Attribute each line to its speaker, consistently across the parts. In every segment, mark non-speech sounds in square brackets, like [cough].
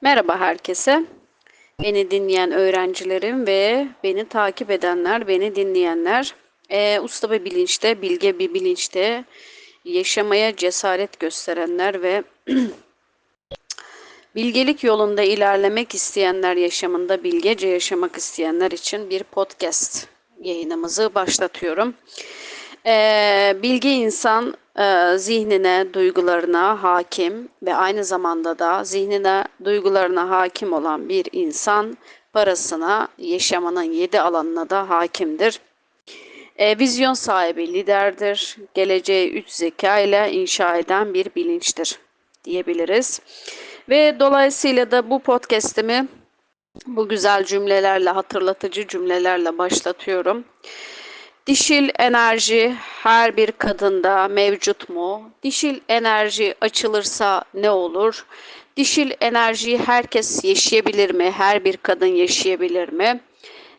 Speaker 1: Merhaba herkese. Beni dinleyen öğrencilerim ve beni takip edenler, beni dinleyenler. Ee, usta bir bilinçte, bilge bir bilinçte yaşamaya cesaret gösterenler ve [clears throat] bilgelik yolunda ilerlemek isteyenler, yaşamında bilgece yaşamak isteyenler için bir podcast yayınımızı başlatıyorum. Ee, bilgi insan e, zihnine, duygularına hakim ve aynı zamanda da zihnine, duygularına hakim olan bir insan parasına, yaşamının yedi alanına da hakimdir. E, vizyon sahibi liderdir. Geleceği üç zeka ile inşa eden bir bilinçtir diyebiliriz. Ve dolayısıyla da bu podcast'imi bu güzel cümlelerle, hatırlatıcı cümlelerle başlatıyorum. Dişil enerji her bir kadında mevcut mu? Dişil enerji açılırsa ne olur? Dişil enerjiyi herkes yaşayabilir mi? Her bir kadın yaşayabilir mi?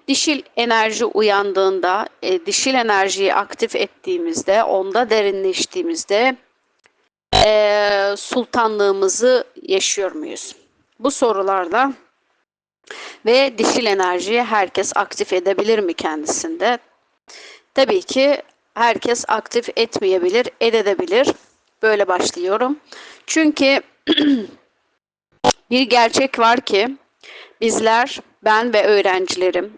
Speaker 1: Dişil enerji uyandığında, e, dişil enerjiyi aktif ettiğimizde, onda derinleştiğimizde e, sultanlığımızı yaşıyor muyuz? Bu sorularla ve dişil enerjiyi herkes aktif edebilir mi kendisinde? Tabii ki herkes aktif etmeyebilir, edebilir. Böyle başlıyorum. Çünkü [clears throat] bir gerçek var ki bizler, ben ve öğrencilerim,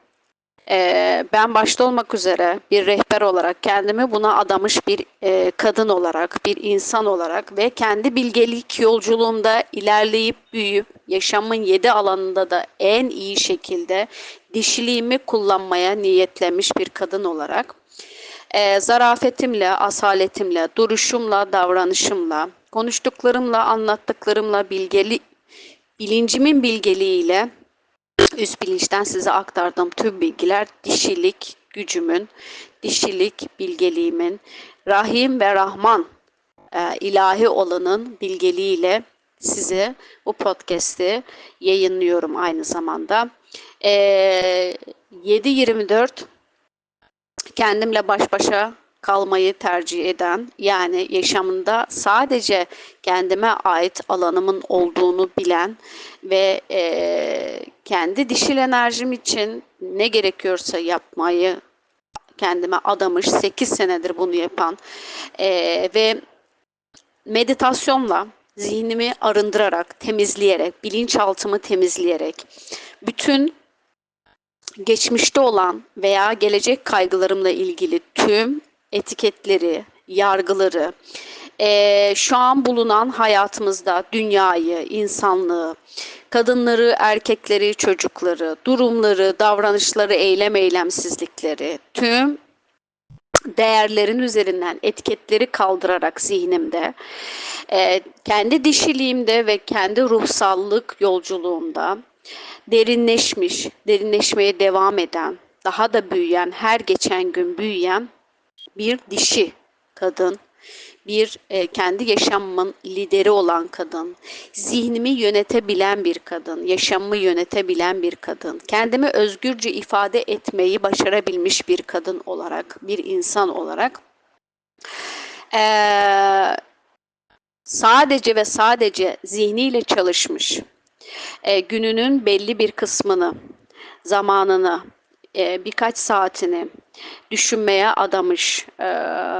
Speaker 1: e, ben başta olmak üzere bir rehber olarak kendimi buna adamış bir e, kadın olarak, bir insan olarak ve kendi bilgelik yolculuğumda ilerleyip büyüyüp yaşamın yedi alanında da en iyi şekilde dişiliğimi kullanmaya niyetlenmiş bir kadın olarak e, zarafetimle, asaletimle, duruşumla, davranışımla, konuştuklarımla, anlattıklarımla, bilgeli, bilincimin bilgeliğiyle üst bilinçten size aktardığım tüm bilgiler dişilik gücümün, dişilik bilgeliğimin, Rahim ve Rahman e, ilahi olanın bilgeliğiyle size bu podcast'i yayınlıyorum aynı zamanda. E, 7-24 kendimle baş başa kalmayı tercih eden yani yaşamında sadece kendime ait alanımın olduğunu bilen ve e, kendi dişil enerjim için ne gerekiyorsa yapmayı kendime adamış 8 senedir bunu yapan e, ve meditasyonla zihnimi arındırarak, temizleyerek, bilinçaltımı temizleyerek bütün geçmişte olan veya gelecek kaygılarımla ilgili tüm etiketleri, yargıları, e, şu an bulunan hayatımızda dünyayı, insanlığı, kadınları, erkekleri, çocukları, durumları, davranışları, eylem eylemsizlikleri, tüm değerlerin üzerinden etiketleri kaldırarak zihnimde, e, kendi dişiliğimde ve kendi ruhsallık yolculuğumda derinleşmiş, derinleşmeye devam eden, daha da büyüyen, her geçen gün büyüyen bir dişi kadın, bir e, kendi yaşamımın lideri olan kadın, zihnimi yönetebilen bir kadın, yaşamımı yönetebilen bir kadın, kendimi özgürce ifade etmeyi başarabilmiş bir kadın olarak, bir insan olarak e, sadece ve sadece zihniyle çalışmış, e, gününün belli bir kısmını, zamanını, e, birkaç saatini düşünmeye adamış, e,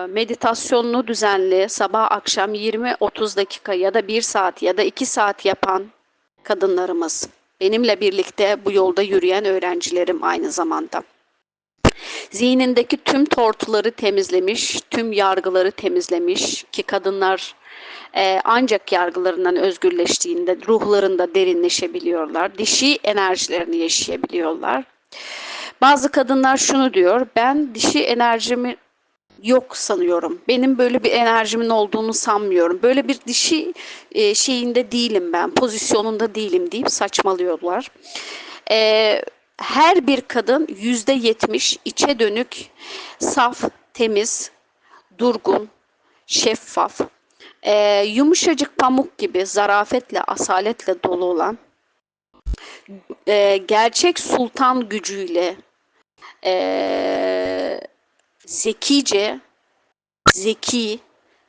Speaker 1: meditasyonunu düzenli sabah akşam 20-30 dakika ya da 1 saat ya da 2 saat yapan kadınlarımız. Benimle birlikte bu yolda yürüyen öğrencilerim aynı zamanda. Zihnindeki tüm tortuları temizlemiş, tüm yargıları temizlemiş ki kadınlar e, ancak yargılarından özgürleştiğinde ruhlarında derinleşebiliyorlar. Dişi enerjilerini yaşayabiliyorlar. Bazı kadınlar şunu diyor, ben dişi enerjimi yok sanıyorum. Benim böyle bir enerjimin olduğunu sanmıyorum. Böyle bir dişi e, şeyinde değilim ben, pozisyonunda değilim deyip saçmalıyorlar. E, her bir kadın yüzde yetmiş içe dönük, saf, temiz, durgun, şeffaf, e, yumuşacık pamuk gibi zarafetle, asaletle dolu olan, e, gerçek sultan gücüyle, e, zekice, zeki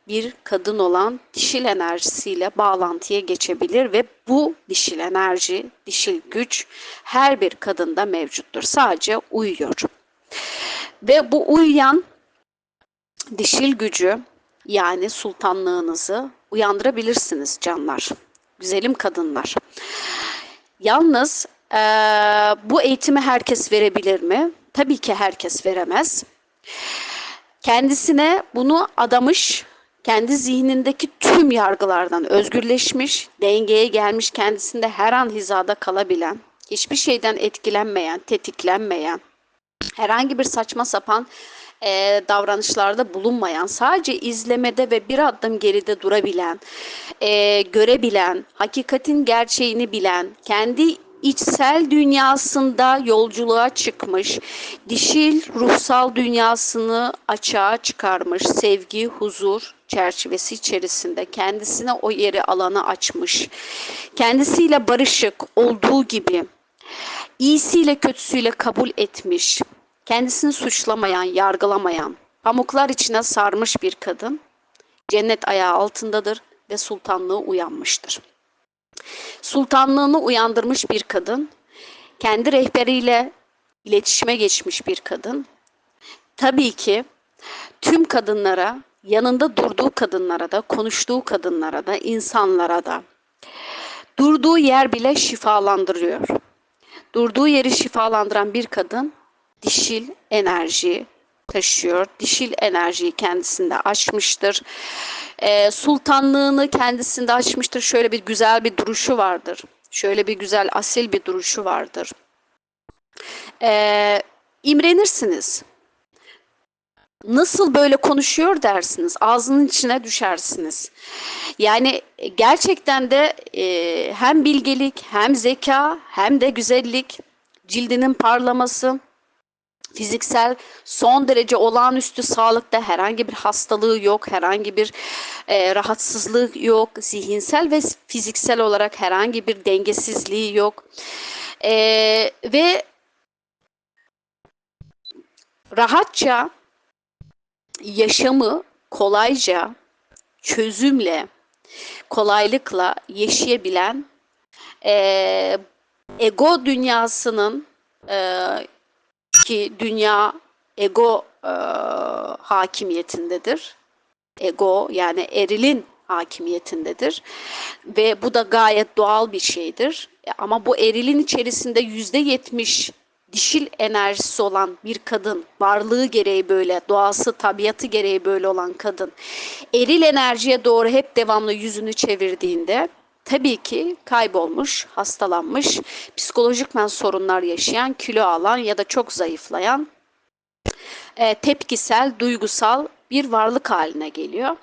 Speaker 1: bir kadın olan dişil enerjisiyle bağlantıya geçebilir ve bu dişil enerji, dişil güç her bir kadında mevcuttur. Sadece uyuyor. Ve bu uyuyan dişil gücü yani sultanlığınızı uyandırabilirsiniz canlar. Güzelim kadınlar. Yalnız e, bu eğitimi herkes verebilir mi? Tabii ki herkes veremez. Kendisine bunu adamış, kendi zihnindeki tüm yargılardan özgürleşmiş, dengeye gelmiş, kendisinde her an hizada kalabilen, hiçbir şeyden etkilenmeyen, tetiklenmeyen, herhangi bir saçma sapan e, davranışlarda bulunmayan, sadece izlemede ve bir adım geride durabilen, e, görebilen, hakikatin gerçeğini bilen, kendi içsel dünyasında yolculuğa çıkmış, dişil ruhsal dünyasını açığa çıkarmış, sevgi, huzur çerçevesi içerisinde kendisine o yeri alanı açmış, kendisiyle barışık olduğu gibi iyisiyle kötüsüyle kabul etmiş, kendisini suçlamayan, yargılamayan, pamuklar içine sarmış bir kadın cennet ayağı altındadır ve sultanlığı uyanmıştır. Sultanlığını uyandırmış bir kadın, kendi rehberiyle iletişime geçmiş bir kadın. Tabii ki tüm kadınlara, yanında durduğu kadınlara da, konuştuğu kadınlara da, insanlara da durduğu yer bile şifalandırıyor. Durduğu yeri şifalandıran bir kadın dişil enerji taşıyor. Dişil enerjiyi kendisinde açmıştır. Ee, sultanlığını kendisinde açmıştır. Şöyle bir güzel bir duruşu vardır. Şöyle bir güzel asil bir duruşu vardır. Ee, imrenirsiniz. Nasıl böyle konuşuyor dersiniz. Ağzının içine düşersiniz. Yani gerçekten de e, hem bilgelik hem zeka hem de güzellik cildinin parlaması fiziksel son derece olağanüstü sağlıkta herhangi bir hastalığı yok, herhangi bir e, rahatsızlığı yok, zihinsel ve fiziksel olarak herhangi bir dengesizliği yok. E, ve rahatça yaşamı kolayca, çözümle, kolaylıkla yaşayabilen e, ego dünyasının e, ki dünya ego e, hakimiyetindedir. Ego yani erilin hakimiyetindedir ve bu da gayet doğal bir şeydir. E, ama bu erilin içerisinde yüzde yetmiş dişil enerjisi olan bir kadın, varlığı gereği böyle, doğası, tabiatı gereği böyle olan kadın, eril enerjiye doğru hep devamlı yüzünü çevirdiğinde tabii ki kaybolmuş, hastalanmış, psikolojikmen sorunlar yaşayan, kilo alan ya da çok zayıflayan, e, tepkisel, duygusal bir varlık haline geliyor.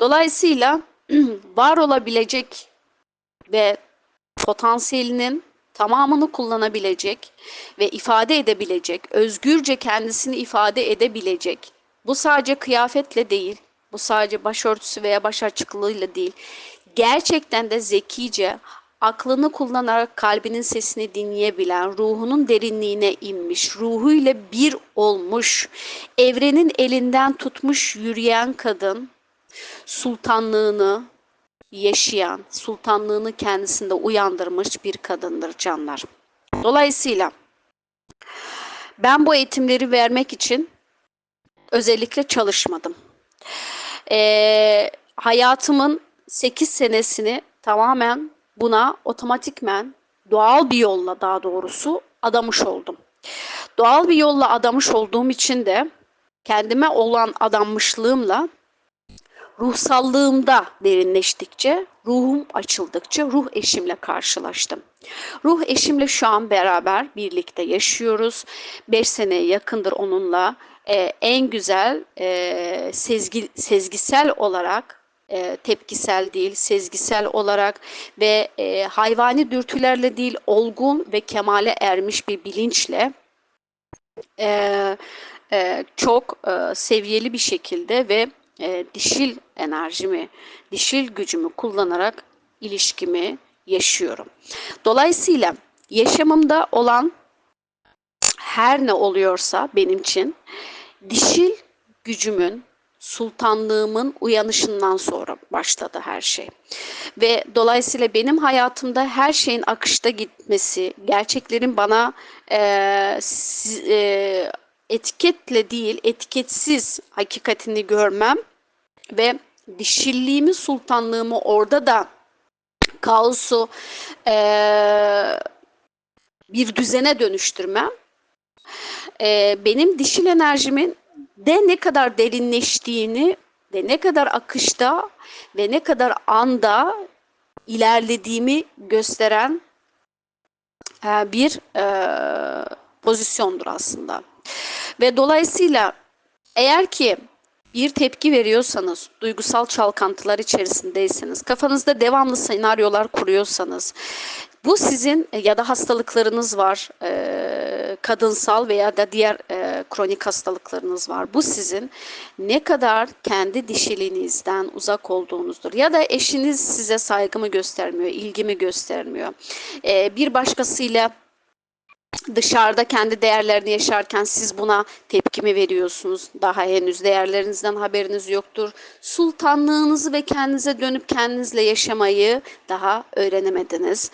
Speaker 1: Dolayısıyla [clears throat] var olabilecek ve potansiyelinin tamamını kullanabilecek ve ifade edebilecek, özgürce kendisini ifade edebilecek. Bu sadece kıyafetle değil, bu sadece başörtüsü veya baş açıklığıyla değil gerçekten de zekice, aklını kullanarak kalbinin sesini dinleyebilen, ruhunun derinliğine inmiş, ruhuyla bir olmuş, evrenin elinden tutmuş yürüyen kadın, sultanlığını yaşayan, sultanlığını kendisinde uyandırmış bir kadındır canlar. Dolayısıyla ben bu eğitimleri vermek için özellikle çalışmadım. Ee, hayatımın 8 senesini tamamen buna otomatikmen doğal bir yolla daha doğrusu adamış oldum. Doğal bir yolla adamış olduğum için de kendime olan adanmışlığımla ruhsallığımda derinleştikçe, ruhum açıldıkça ruh eşimle karşılaştım. Ruh eşimle şu an beraber birlikte yaşıyoruz. 5 seneye yakındır onunla e, en güzel e, sezgi, sezgisel olarak e, tepkisel değil, sezgisel olarak ve e, hayvani dürtülerle değil, olgun ve kemale ermiş bir bilinçle e, e, çok e, seviyeli bir şekilde ve e, dişil enerjimi, dişil gücümü kullanarak ilişkimi yaşıyorum. Dolayısıyla yaşamımda olan her ne oluyorsa benim için dişil gücümün sultanlığımın uyanışından sonra başladı her şey. Ve dolayısıyla benim hayatımda her şeyin akışta gitmesi, gerçeklerin bana e, e, etiketle değil, etiketsiz hakikatini görmem ve dişilliğimi, sultanlığımı orada da kaosu e, bir düzene dönüştürmem e, benim dişil enerjimin de ne kadar derinleştiğini ve ne kadar akışta ve ne kadar anda ilerlediğimi gösteren e, bir e, pozisyondur aslında. Ve dolayısıyla eğer ki bir tepki veriyorsanız, duygusal çalkantılar içerisindeyseniz, kafanızda devamlı senaryolar kuruyorsanız, bu sizin ya da hastalıklarınız var, e, kadınsal veya da diğer e, kronik hastalıklarınız var. Bu sizin ne kadar kendi dişiliğinizden uzak olduğunuzdur. Ya da eşiniz size saygımı göstermiyor, ilgimi göstermiyor. E, bir başkasıyla dışarıda kendi değerlerini yaşarken siz buna tepki mi veriyorsunuz? Daha henüz değerlerinizden haberiniz yoktur. Sultanlığınızı ve kendinize dönüp kendinizle yaşamayı daha öğrenemediniz.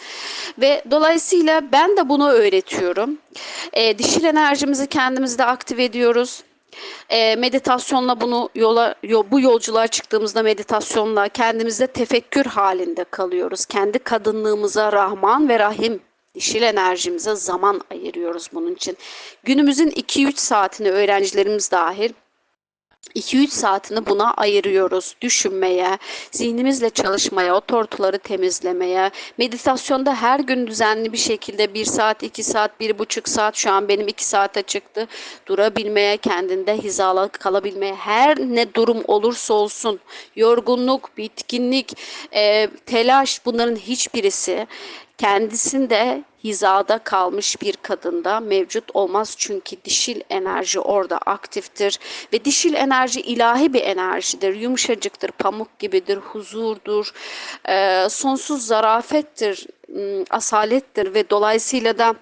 Speaker 1: Ve dolayısıyla ben de bunu öğretiyorum. E, dişil enerjimizi kendimizde aktive ediyoruz. E, meditasyonla bunu yola yo, bu yolculuğa çıktığımızda meditasyonla kendimizde tefekkür halinde kalıyoruz. Kendi kadınlığımıza Rahman ve Rahim dişil enerjimize zaman ayırıyoruz bunun için. Günümüzün 2-3 saatini öğrencilerimiz dahil 2-3 saatini buna ayırıyoruz. Düşünmeye, zihnimizle çalışmaya, o tortuları temizlemeye. Meditasyonda her gün düzenli bir şekilde 1 saat, 2 saat, 1,5 saat şu an benim 2 saate çıktı. Durabilmeye, kendinde hizalı kalabilmeye, her ne durum olursa olsun, yorgunluk, bitkinlik, e, telaş bunların hiçbirisi kendisinde hizada kalmış bir kadında mevcut olmaz çünkü dişil enerji orada aktiftir ve dişil enerji ilahi bir enerjidir, yumuşacıktır, pamuk gibidir, huzurdur, e, sonsuz zarafettir, asalettir ve dolayısıyla da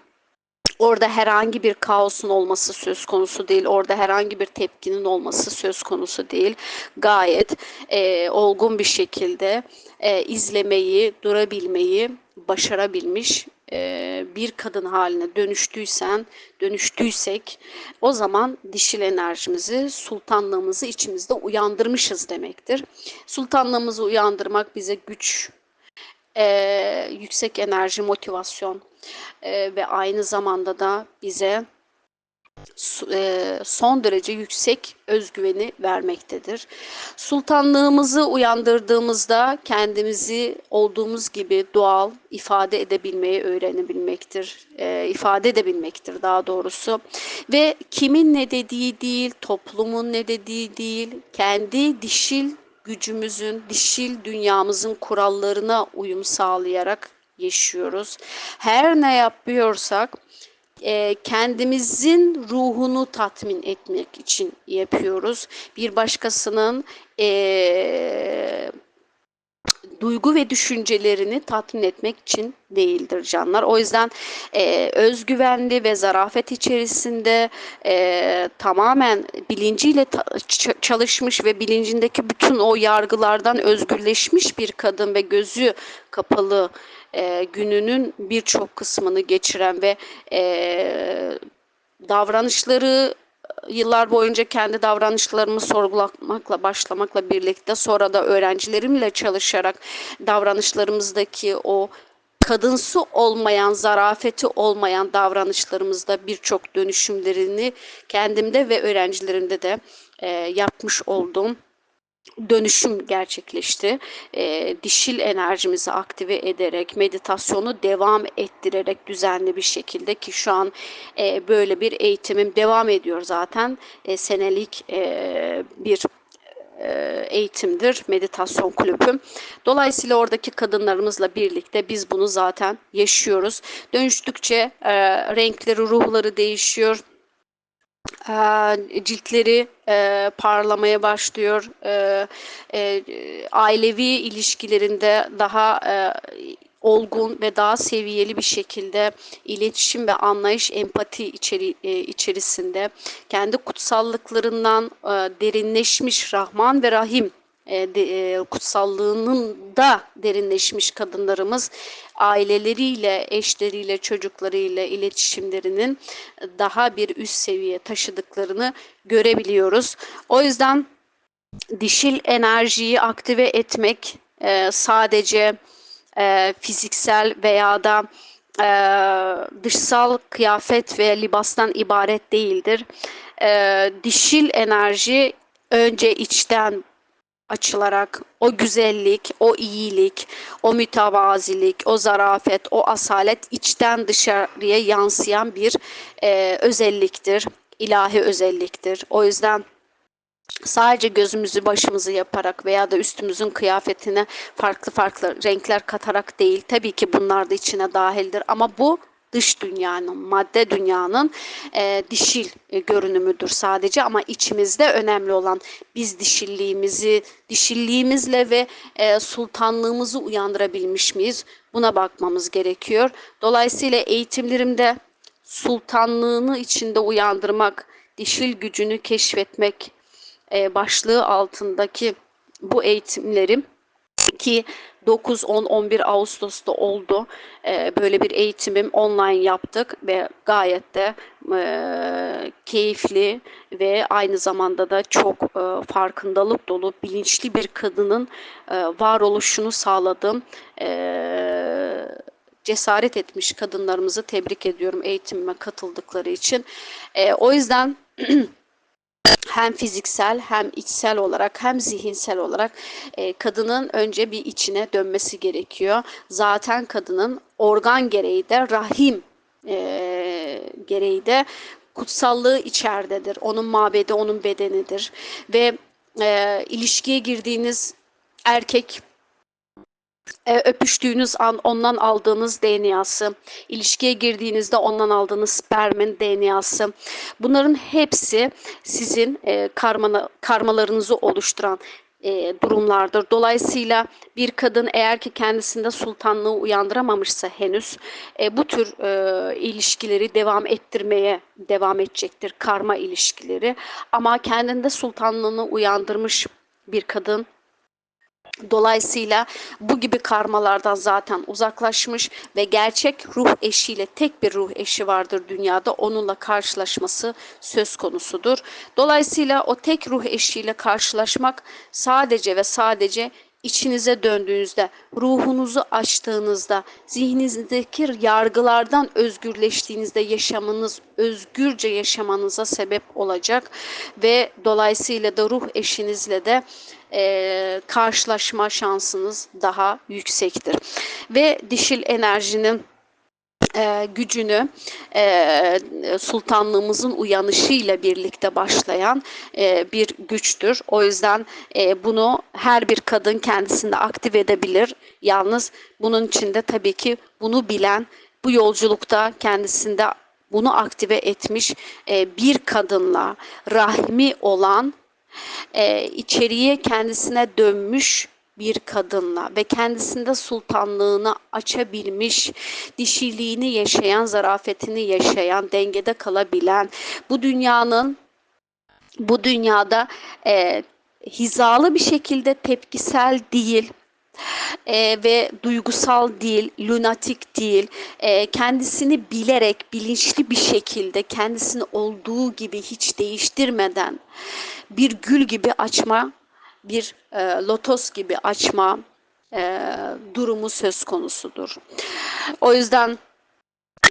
Speaker 1: Orada herhangi bir kaosun olması söz konusu değil. Orada herhangi bir tepkinin olması söz konusu değil. Gayet e, olgun bir şekilde e, izlemeyi, durabilmeyi başarabilmiş e, bir kadın haline dönüştüysen, dönüştüysek o zaman dişil enerjimizi, sultanlığımızı içimizde uyandırmışız demektir. Sultanlığımızı uyandırmak bize güç, e, yüksek enerji, motivasyon e, ve aynı zamanda da bize son derece yüksek özgüveni vermektedir. Sultanlığımızı uyandırdığımızda kendimizi olduğumuz gibi doğal ifade edebilmeyi öğrenebilmektir. E, ifade edebilmektir daha doğrusu. Ve kimin ne dediği değil, toplumun ne dediği değil, kendi dişil gücümüzün, dişil dünyamızın kurallarına uyum sağlayarak yaşıyoruz. Her ne yapıyorsak e, kendimizin ruhunu tatmin etmek için yapıyoruz. Bir başkasının e, duygu ve düşüncelerini tatmin etmek için değildir canlar. O yüzden e, özgüvenli ve zarafet içerisinde e, tamamen bilinciyle ta- çalışmış ve bilincindeki bütün o yargılardan özgürleşmiş bir kadın ve gözü kapalı e, gününün birçok kısmını geçiren ve e, davranışları yıllar boyunca kendi davranışlarımı sorgulamakla başlamakla birlikte sonra da öğrencilerimle çalışarak davranışlarımızdaki o kadınsı olmayan, zarafeti olmayan davranışlarımızda birçok dönüşümlerini kendimde ve öğrencilerimde de e, yapmış oldum dönüşüm gerçekleşti. E, dişil enerjimizi aktive ederek, meditasyonu devam ettirerek düzenli bir şekilde ki şu an e, böyle bir eğitimim devam ediyor zaten. E, senelik e, bir e, eğitimdir, meditasyon kulübü. Dolayısıyla oradaki kadınlarımızla birlikte biz bunu zaten yaşıyoruz. Dönüştükçe e, renkleri, ruhları değişiyor ciltleri e, parlamaya başlıyor. E, e, ailevi ilişkilerinde daha e, olgun ve daha seviyeli bir şekilde iletişim ve anlayış, empati içeri, e, içerisinde kendi kutsallıklarından e, derinleşmiş Rahman ve Rahim e, de, e, kutsallığının da derinleşmiş kadınlarımız aileleriyle, eşleriyle, çocuklarıyla iletişimlerinin daha bir üst seviye taşıdıklarını görebiliyoruz. O yüzden dişil enerjiyi aktive etmek e, sadece e, fiziksel veya da e, dışsal kıyafet ve libastan ibaret değildir. E, dişil enerji önce içten açılarak o güzellik, o iyilik, o mütevazilik, o zarafet, o asalet içten dışarıya yansıyan bir e, özelliktir. ilahi özelliktir. O yüzden sadece gözümüzü başımızı yaparak veya da üstümüzün kıyafetine farklı farklı renkler katarak değil. Tabii ki bunlar da içine dahildir ama bu dış dünyanın, madde dünyanın e, dişil e, görünümüdür sadece ama içimizde önemli olan biz dişilliğimizi, dişilliğimizle ve e, sultanlığımızı uyandırabilmiş miyiz? Buna bakmamız gerekiyor. Dolayısıyla eğitimlerimde sultanlığını içinde uyandırmak, dişil gücünü keşfetmek e, başlığı altındaki bu eğitimlerim ki 9, 10, 11 Ağustos'ta oldu. Ee, böyle bir eğitimim online yaptık ve gayet de e, keyifli ve aynı zamanda da çok e, farkındalık dolu, bilinçli bir kadının e, varoluşunu sağladım. E, cesaret etmiş kadınlarımızı tebrik ediyorum eğitimime katıldıkları için. E, o yüzden [clears throat] hem fiziksel hem içsel olarak hem zihinsel olarak e, kadının önce bir içine dönmesi gerekiyor. Zaten kadının organ gereği de rahim e, gereği de kutsallığı içeridedir. Onun mabedi, onun bedenidir. Ve e, ilişkiye girdiğiniz erkek e, öpüştüğünüz an ondan aldığınız DNA'sı, ilişkiye girdiğinizde ondan aldığınız spermin DNA'sı. Bunların hepsi sizin e, karmana, karmalarınızı oluşturan e, durumlardır. Dolayısıyla bir kadın eğer ki kendisinde sultanlığı uyandıramamışsa henüz e, bu tür e, ilişkileri devam ettirmeye devam edecektir. Karma ilişkileri. Ama kendinde sultanlığını uyandırmış bir kadın Dolayısıyla bu gibi karmalardan zaten uzaklaşmış ve gerçek ruh eşiyle tek bir ruh eşi vardır dünyada. Onunla karşılaşması söz konusudur. Dolayısıyla o tek ruh eşiyle karşılaşmak sadece ve sadece içinize döndüğünüzde, ruhunuzu açtığınızda, zihninizdeki yargılardan özgürleştiğinizde yaşamınız özgürce yaşamanıza sebep olacak ve dolayısıyla da ruh eşinizle de e, karşılaşma şansınız daha yüksektir. Ve dişil enerjinin e, gücünü e, sultanlığımızın uyanışıyla birlikte başlayan e, bir güçtür. O yüzden bunu her bir kadın kendisinde aktif edebilir. Yalnız bunun içinde tabii ki bunu bilen, bu yolculukta kendisinde bunu aktive etmiş bir kadınla rahmi olan içeriye kendisine dönmüş bir kadınla ve kendisinde sultanlığını açabilmiş, dişiliğini yaşayan, zarafetini yaşayan, dengede kalabilen, bu dünyanın bu dünyada e, hizalı bir şekilde tepkisel değil, e, ve duygusal değil, lunatik değil, e, kendisini bilerek, bilinçli bir şekilde kendisini olduğu gibi hiç değiştirmeden bir gül gibi açma, bir e, lotos gibi açma e, durumu söz konusudur. O yüzden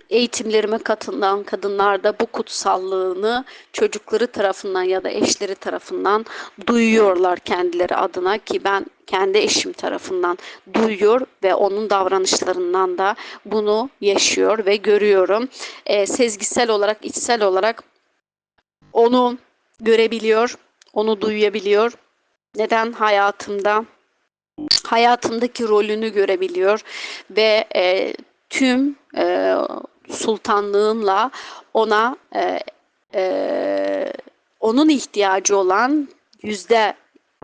Speaker 1: eğitimlerime katılan kadınlar da bu kutsallığını çocukları tarafından ya da eşleri tarafından duyuyorlar kendileri adına ki ben kendi eşim tarafından duyuyor ve onun davranışlarından da bunu yaşıyor ve görüyorum. E, sezgisel olarak, içsel olarak onu görebiliyor, onu duyabiliyor. Neden hayatımda hayatımdaki rolünü görebiliyor ve e, tüm e, sultanlığınla ona e, e, onun ihtiyacı olan yüzde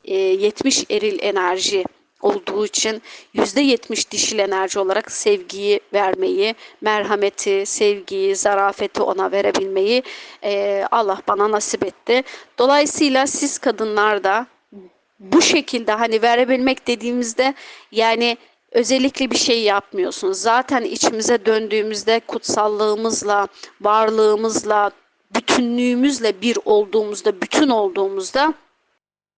Speaker 1: 70 eril enerji olduğu için %70 dişil enerji olarak sevgiyi vermeyi, merhameti, sevgiyi, zarafeti ona verebilmeyi e, Allah bana nasip etti. Dolayısıyla siz kadınlar da bu şekilde hani verebilmek dediğimizde yani özellikle bir şey yapmıyorsunuz. Zaten içimize döndüğümüzde kutsallığımızla, varlığımızla, bütünlüğümüzle bir olduğumuzda, bütün olduğumuzda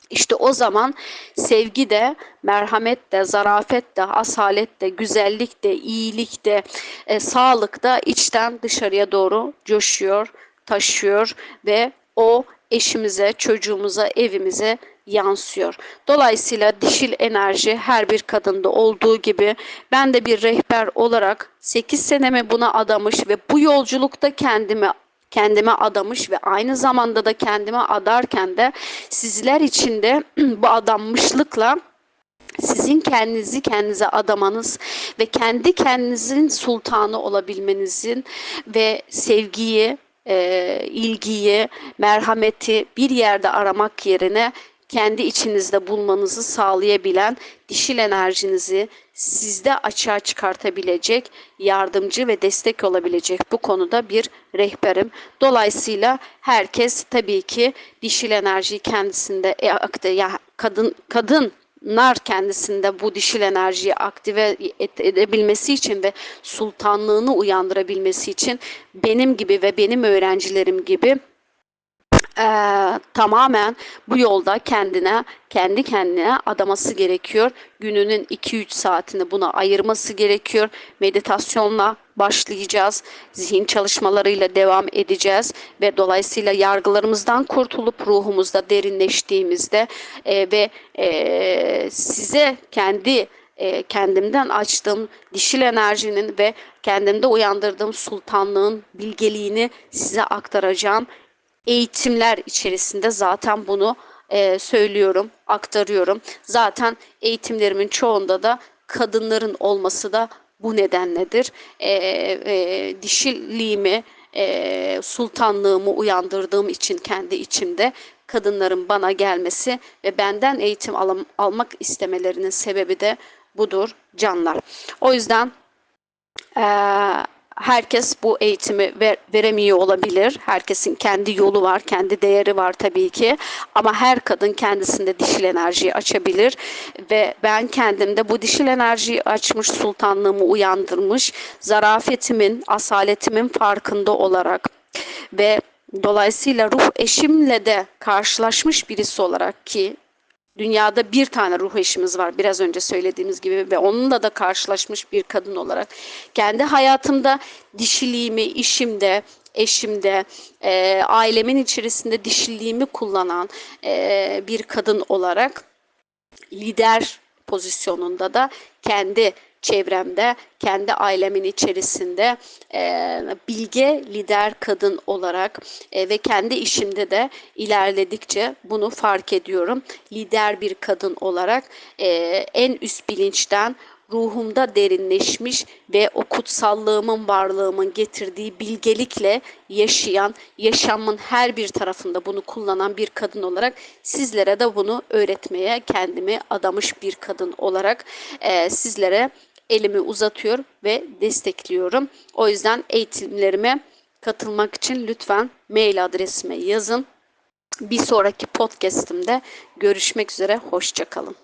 Speaker 1: işte o zaman sevgi de, merhamet de, zarafet de, asalet de, güzellik de, iyilik de, e, sağlık da içten dışarıya doğru coşuyor, taşıyor ve o eşimize, çocuğumuza, evimize yansıyor. Dolayısıyla dişil enerji her bir kadında olduğu gibi ben de bir rehber olarak 8 senemi buna adamış ve bu yolculukta kendimi kendime adamış ve aynı zamanda da kendime adarken de sizler için de [clears throat] bu adanmışlıkla sizin kendinizi kendinize adamanız ve kendi kendinizin sultanı olabilmenizin ve sevgiyi, e, ilgiyi, merhameti bir yerde aramak yerine kendi içinizde bulmanızı sağlayabilen dişil enerjinizi sizde açığa çıkartabilecek, yardımcı ve destek olabilecek bu konuda bir rehberim. Dolayısıyla herkes tabii ki dişil enerjiyi kendisinde e, ya kadın kadınlar kendisinde bu dişil enerjiyi aktive edebilmesi için ve sultanlığını uyandırabilmesi için benim gibi ve benim öğrencilerim gibi e, tamamen bu yolda kendine kendi kendine adaması gerekiyor. Gününün 2-3 saatini buna ayırması gerekiyor. Meditasyonla başlayacağız. Zihin çalışmalarıyla devam edeceğiz ve dolayısıyla yargılarımızdan kurtulup ruhumuzda derinleştiğimizde e, ve e, size kendi e, kendimden açtığım dişil enerjinin ve kendimde uyandırdığım sultanlığın bilgeliğini size aktaracağım eğitimler içerisinde zaten bunu e, söylüyorum, aktarıyorum. Zaten eğitimlerimin çoğunda da kadınların olması da bu nedenledir. E, e, dişiliğimi, e, sultanlığımı uyandırdığım için kendi içimde kadınların bana gelmesi ve benden eğitim al almak istemelerinin sebebi de budur canlar. O yüzden e, herkes bu eğitimi ver, veremiyor olabilir. Herkesin kendi yolu var, kendi değeri var tabii ki. Ama her kadın kendisinde dişil enerjiyi açabilir ve ben kendimde bu dişil enerjiyi açmış, sultanlığımı uyandırmış, zarafetimin, asaletimin farkında olarak ve dolayısıyla ruh eşimle de karşılaşmış birisi olarak ki Dünyada bir tane ruh eşimiz var biraz önce söylediğimiz gibi ve onunla da karşılaşmış bir kadın olarak. Kendi hayatımda dişiliğimi, işimde, eşimde, e, ailemin içerisinde dişiliğimi kullanan e, bir kadın olarak lider pozisyonunda da kendi çevremde, kendi ailemin içerisinde e, bilge lider kadın olarak e, ve kendi işimde de ilerledikçe bunu fark ediyorum. Lider bir kadın olarak e, en üst bilinçten ruhumda derinleşmiş ve o kutsallığımın varlığımın getirdiği bilgelikle yaşayan, yaşamın her bir tarafında bunu kullanan bir kadın olarak sizlere de bunu öğretmeye kendimi adamış bir kadın olarak e, sizlere elimi uzatıyor ve destekliyorum. O yüzden eğitimlerime katılmak için lütfen mail adresime yazın. Bir sonraki podcast'imde görüşmek üzere. Hoşçakalın.